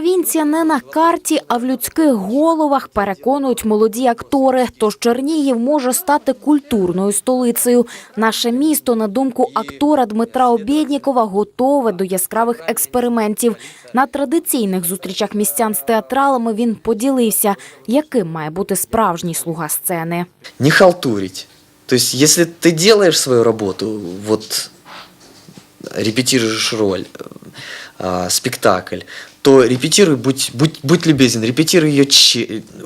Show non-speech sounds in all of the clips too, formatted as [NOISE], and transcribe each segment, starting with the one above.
Провінція не на карті, а в людських головах переконують молоді актори. Тож Чернігів може стати культурною столицею. Наше місто, на думку актора Дмитра Обєднікова, готове до яскравих експериментів. На традиційних зустрічах містян з театралами він поділився, яким має бути справжній слуга сцени. не халтурить. То есть, если ты делаешь свою работу, вот репетируешь роль, э, спектакль, то репетируй, будь, будь, будь любезен, репетируй ее, че,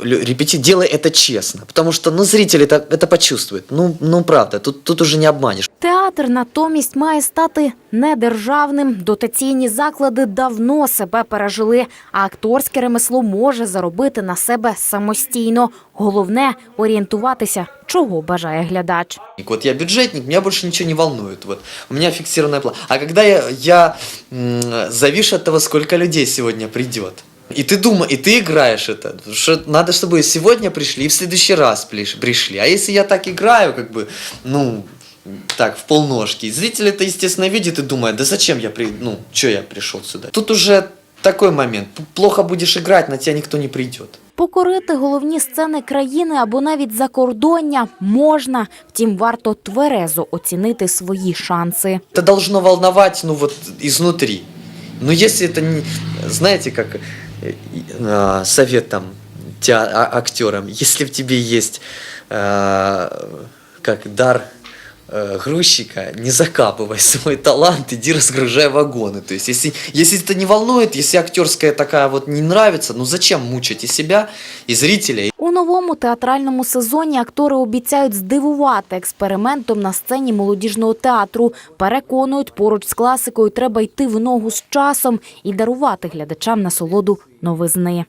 лю- репети, делай это честно, потому что, ну, зритель это, это почувствует, ну, ну, правда, тут, тут уже не обманешь. Театр натомість має стати недержавним. Дотаційні заклади давно себе пережили, а акторське ремесло може заробити на себе самостійно. Головне орієнтуватися, чого бажає глядач. Вот я бюджетник, меня больше ничего не волнует. Вот. У меня фиксированная плата. А когда я, я м, завишу от того, сколько людей сегодня придет. И ты думаешь, и ты играешь это. Что надо, чтобы сегодня пришли, и в следующий раз приш- пришли. А если я так играю, как бы, ну, так, в полножки, зритель это, естественно, видит и думает, да зачем я, при... ну, что я пришел сюда? Тут уже такой момент. П- Плохо будешь играть, на тебя никто не придет. Покорити головні сцени країни або навіть закордоння можна, втім варто тверезо оцінити свої шанси. Это должно волновать, ну вот изнутри. Но если это не, знаете, как э, э, совет там теа- а- актерам, если в тебе есть э, как дар э, грузчика, не закапывай [LAUGHS] свой талант, иди разгружай вагоны. То есть, если, если это не волнует, если актерская такая вот не нравится, ну зачем мучить и себя, и зрителя, У новому театральному сезоні актори обіцяють здивувати експериментом на сцені молодіжного театру. Переконують, поруч з класикою треба йти в ногу з часом і дарувати глядачам насолоду новизни.